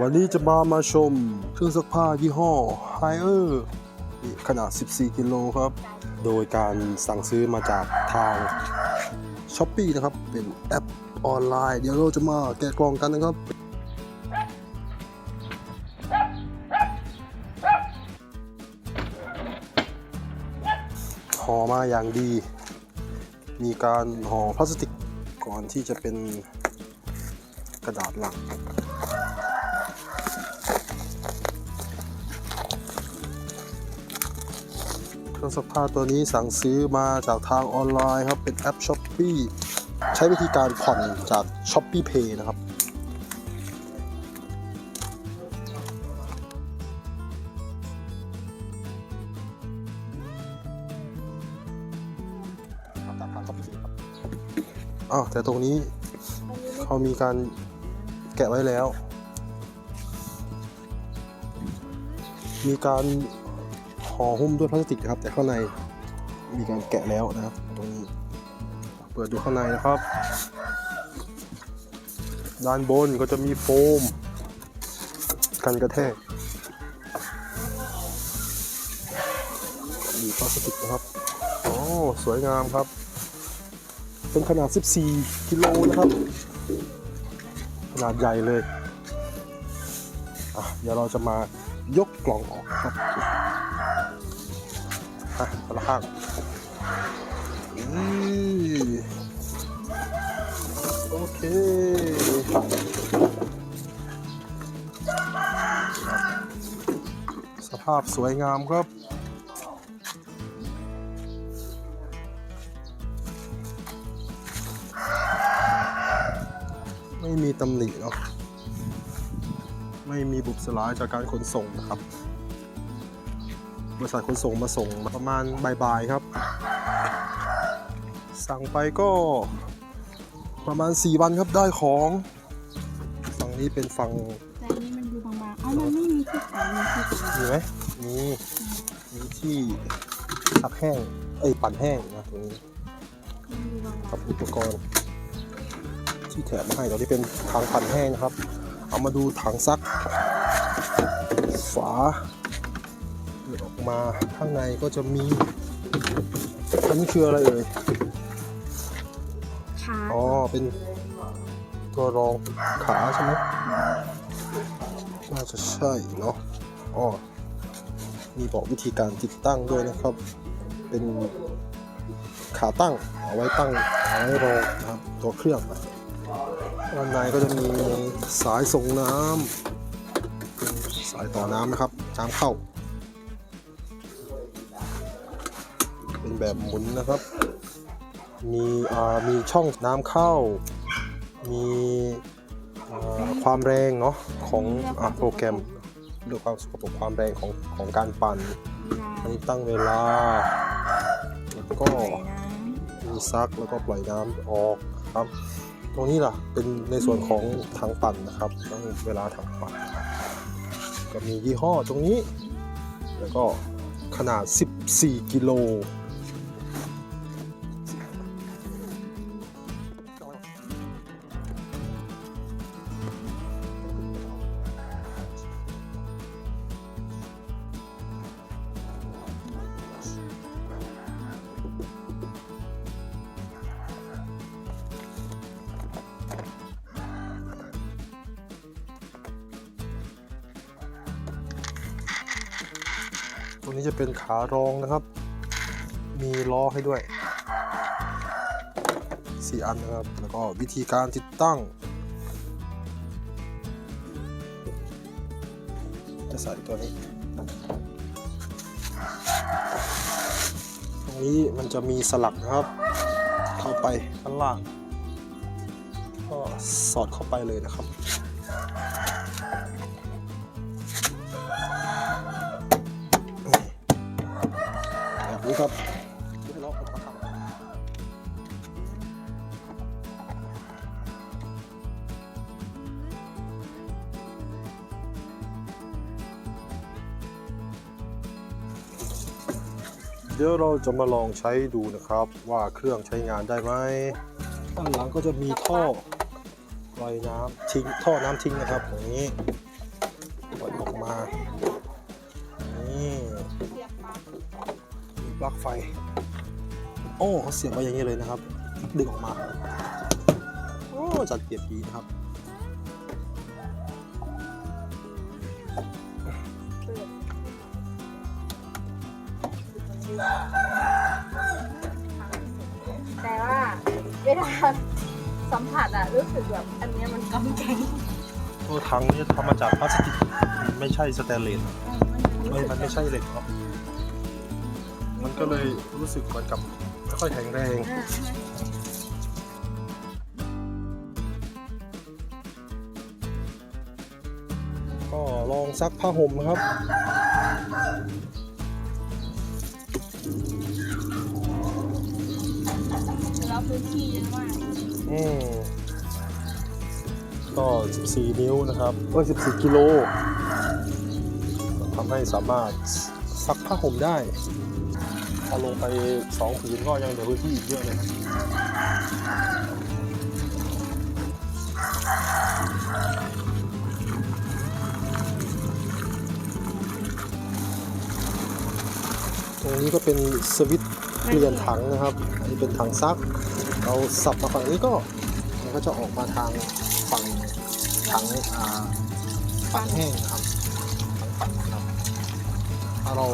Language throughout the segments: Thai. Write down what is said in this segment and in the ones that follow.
วันนี้จะมามาชมเครื่องซักผ้ายี่ห้อ h i เออร์ขนาด 14 กิโลครับ โดยการสั่งซื้อมาจากทาง s h อ p e e นะครับ เป็นแอปออนไลน์ เดี๋ยวเราจะมาแกะกล่องกันนะครับ ห่อมาอย่างดี มีการห่อพลาสติกก่อนที่จะเป็นกระดาษหลัง เครื่องซักผ้าตัวนี้สั่งซื้อมาจากทางออนไลน์ครับเป็นแอป s h อ p e e ใช้วิธีการผ่อนจาก s h o p e e Pay นะครับอ้าวแต่ตรงนี้เขามีการแกะไว้แล้ว มีการ ห่อหุ้มด้วยพลาสติกนะครับ แต่ข้างในมีการแกะแล้วนะครับ ตรงนี้ เปิดดูข้างในนะครับ ด้านบนก็จะมีโฟม กันกระแทกมีพลาสติกนะครับโอ้สวยงามครับ เป็นขนาด 14 กิโลนะครับ ขนาดใหญ่เลย อะ เดี๋ยวเราจะมายกกล่องออกครับ อะคนละข้างอือโอเคสภาพสวยงามครับไม่มีตำหนิเนาะไม่มีบุบสลายจากการขนส่งนะครับ บริษัทขนส่งมาส่งมาประมาณบ่ายๆครับ สั่งไปก็ประมาณ 4 วันครับได้ของฝั่งนี้เป็นฝั่งแต่อันนี้มันดูบางๆ เอ้ามันไม่มีที่ขายมีที่ขายมีไหมมีมีที่ซักแห้งเอ้ยปั่นแห้งนะตรงนี้มันดูบางกับอุปกรณ์ ที่แถมมาให้ตอนนี้เป็นถังปั่นแห้งนะครับ เอามาดูถังซักฝาเปิดออก มาข้างในก็จะมี อันนี้คืออะไรเอ่ยๆขาอ๋อเป็นตัวรองขาใช่ไหมน่าจะใช่เนาะอ๋อมีบอกวิธีการติดตั้งด้วยนะครับ เป็นขาตั้งเอาไว้ตั้งเอาไว้รองนะครับตัวเครื่องด้านในก็จะมีสายส่งน้ำเป็นสายต่อน้ำนะครับน้ำเข้า เป็นแบบหมุนนะครับ มีมีช่องน้ำเข้า มีความแรงเนาะของอโปรแกรมเรื่องความสกปรกความแรงของของการปั่นอันนี้ตั้งเวลาแล้วก็มีซักแล้วก็ปล่อยน้ำออกครับ ตรงนี้ล่ะเป็นในส่วนของถังปั่นนะครับตั้งเวลาถังปั่นก็มียี่ห้อตรงนี้ แล้วก็ขนาด 14 กิโล ตรงนี้จะเป็นขารองนะครับ มีล้อให้ด้วย 4 อันนะครับ แล้วก็วิธีการติดตั้ง จะใส่ตัวนี้ ตรงนี้มันจะมีสลักนะครับ เข้าไปข้างล่าง ก็สอดเข้าไปเลยนะครับ ครับเดี๋ยวเราจะมาลองใช้ดูนะครับ ว่าเครื่องใช้งานได้ไหมด้านหลังก็จะมีท่อไว้อยน้ำทิ้งท่อน้ำทิ้งนะครับอย่างนี้ ปลั๊กไฟ โอ้เขาเสียบไว้อย่างนี้เลยนะครับ ดึงออกมา โอ้จัดเก็บดีนะครับเปิดแต่ว่าเวลาสัมผัสอะรู้สึกแบบอันเนี้ยมันกำแข็งตัวถังนี้ทำมาจากพลาสติก ไม่ใช่สแตนเลสเอ้ยมันไม่ใช่เหล็กครับ มันก็เลยรู้สึกเหมือนกับไม่ค่อยแข็งแรงก็ลองซักผ้าห่มนะครับแล้วพื้นที่เยอะมากอืมก็ 14 นิ้วนะครับเอ้ย14 กิโลทำให้สามารถซักผ้าห่มได้ พอลงไป2ผืนก็ยังเหลือพื้นที่อีกเยอะเลยครับตรงนี้ก็เป็นสวิตช์เปลี่ยนถังนะครับอันนี้เป็นถังซัก เราสับมาฝั่งนี้ก็มันก็จะออกมาทางฝั่งถังอ่าปั่นแห้งนะครับถังปั่นนะครับถ้าเรา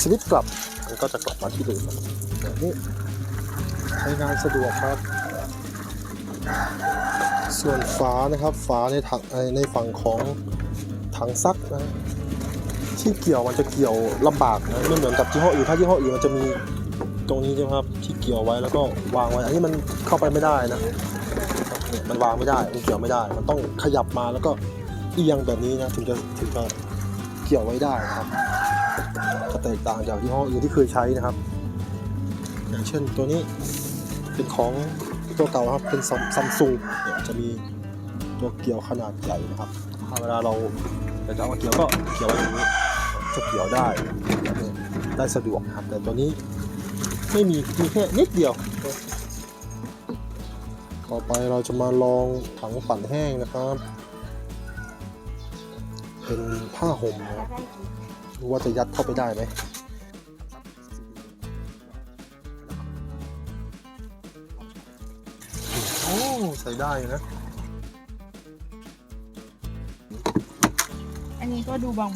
สวิตช์กลับ มันก็จะกลับมาที่เดิมแบบนี้ใช้งานสะดวกครับ ส่วนฝานะครับฝาในถังในฝั่งของถังซักนะที่เกี่ยวมันจะเกี่ยวลำบากนะไม่เหมือนกับยี่ห้ออื่นถ้ายี่ห้ออื่นมันจะมีตรงนี้ใช่ไหมครับที่เกี่ยวไว้แล้วก็วางไว้ อันนี้มันเข้าไปไม่ได้นะเนี่ยมันวางไม่ได้มันเกี่ยวไม่ได้ มันต้องขยับมาแล้วก็เอียงแบบนี้นะถึงจะถึงจะเกี่ยวไว้ได้นะครับ จะแตกต่างจากยี่ห้ออื่นที่เคยใช้นะครับ อย่างเช่นตัวนี้เป็นของตัวเก่าครับเป็นซัมซุงเนี่ยจะมีตัวเกี่ยวขนาดใหญ่นะครับถ้าเวลาเราจะเอามาเกี่ยวก็เกี่ยวไว้อย่างนี้จะเกี่ยวได้ได้สะดวกนะครับ แต่ตัวนี้ไม่มีมีแค่นิดเดียว ต่อไปเราจะมาลองถังปั่นแห้งนะครับ เป็นผ้าห่มนะครับ ด้กี่ดูว่าจะยัดเข้าไปได้ไหมโอ้ใส่ได้อยู่นะ อันนี้ก็ดูบาง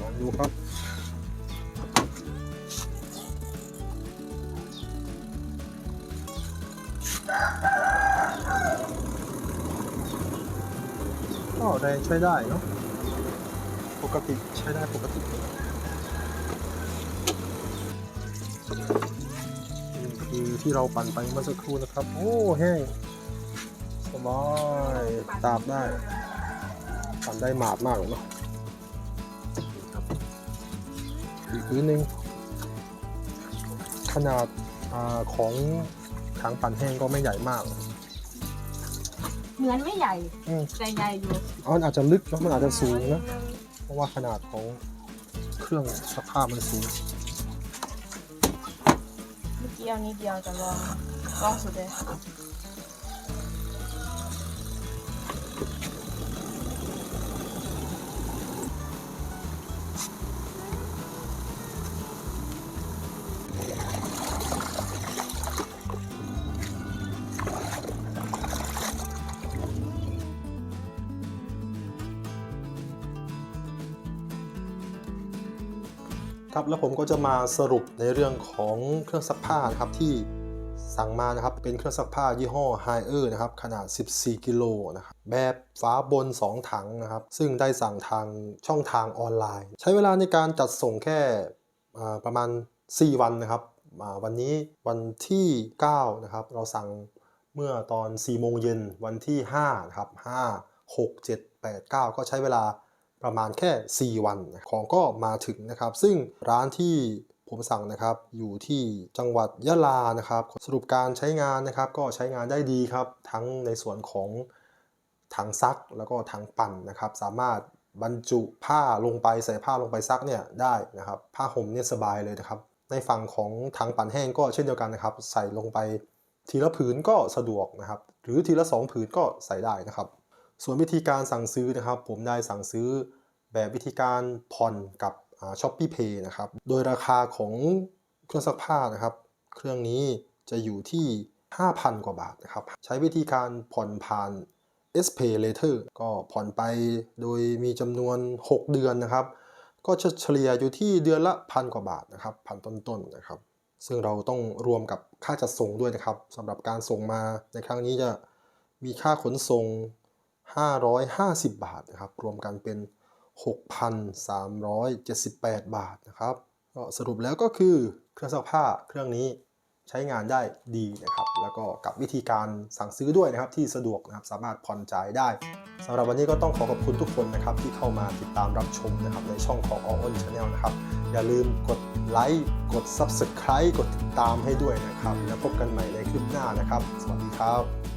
ลองดูครับ ก็ได้ใช้ได้เนาะป กติใช้ได้ปกตินี่คือที่เราปั่นไปเมื่อสักครู่นะครับ โอ้แห้งสบายตากได้ปั่นได้หมาดมากเลยเนาะอีกพื้นหนึ่งขนาดอาของถังปั่นแห้งก็ไม่ใหญ่มากๆเหมือนไม่ใหญ่ อืม แต่ใหญ่อยู่อ๋อมันอาจจะลึกแล้วมันอาจจะสูงนะเพ ราะว่าขนาดของเครื่องสภาพมันสูงเมื่อกี้เอานิดเดียวจะลองลองสุดเลย ครับแล้วผมก็จะมาสรุปในเรื่องของเครื่องซักผ้านะครับที่สั่งมานะครับเป็นเครื่องซักผ้ายี่ห้อ h i เออร์นะครับขนาด 14 กิโลนะครับแบบฝาบน 2 ถังนะครับ ซึ่งได้สั่งทางช่องทางออนไลน์ ใช้เวลาในการจัดส่งแค่ประมาณ 4 วันนะครับวันนี้วันที่9นะครับเราสั่งเมื่อตอน 4 โมงเย็นวันที่5นะครับ5 6 7 8 9 ก็ใช้เวลา ประมาณแค่ 4 วันของก็มาถึงนะครับ ซึ่งร้านที่ผมสั่งนะครับอยู่ที่จังหวัดยะลานะครับ สรุปการใช้งานนะครับ ก็ใช้งานได้ดีครับ ทั้งในส่วนของถังซักแล้วก็ถังปั่นนะครับ สามารถบรรจุผ้าลงไปใส่ผ้าลงไปซักเนี่ยได้นะครับ ผ้าห่มเนี่ยสบายเลยนะครับ ในฝั่งของถังปั่นแห้งก็เช่นเดียวกันนะครับ ใส่ลงไปทีละผืนก็สะดวกนะครับ หรือทีละ 2 ผืนก็ใส่ได้นะครับ ส่วนวิธีการสั่งซื้อนะครับ ผมได้สั่งซื้อแบบวิธีการผ่อนกับช้อปปี้เพย์นะครับ โดยราคาของเครื่องซักผ้านะครับ เครื่องนี้จะอยู่ที่ 5,000 กว่าบาทนะครับ ใช้วิธีการผ่อนผ่าน S Pay Later ก็ผ่อนไปโดยมีจำนวน 6 เดือนนะครับ ก็จะเฉลี่ยอยู่ที่เดือนละพันกว่าบาทนะครับพันต้นๆนะครับ ซึ่งเราต้องรวมกับค่าจัดส่งด้วยนะครับสำหรับการส่งมาในครั้งนี้จะมีค่าขนส่ง 550 บาทนะครับ รวมกันเป็น 6,378 บาทนะครับก็สรุปแล้วก็คือเครื่องซักผ้าเครื่องนี้ใช้งานได้ดีนะครับ แล้วก็กับวิธีการสั่งซื้อด้วยนะครับที่สะดวกนะครับสามารถผ่อนจ่ายได้สำหรับวันนี้ก็ต้องขอขอบคุณทุกคนนะครับที่เข้ามาติดตามรับชมนะครับในช่องของ All On Channel นะครับ อย่าลืมกดไลค์กด Subscribe กดติดตามให้ด้วยนะครับ แล้วพบกันใหม่ในคลิปหน้านะครับ สวัสดีครับ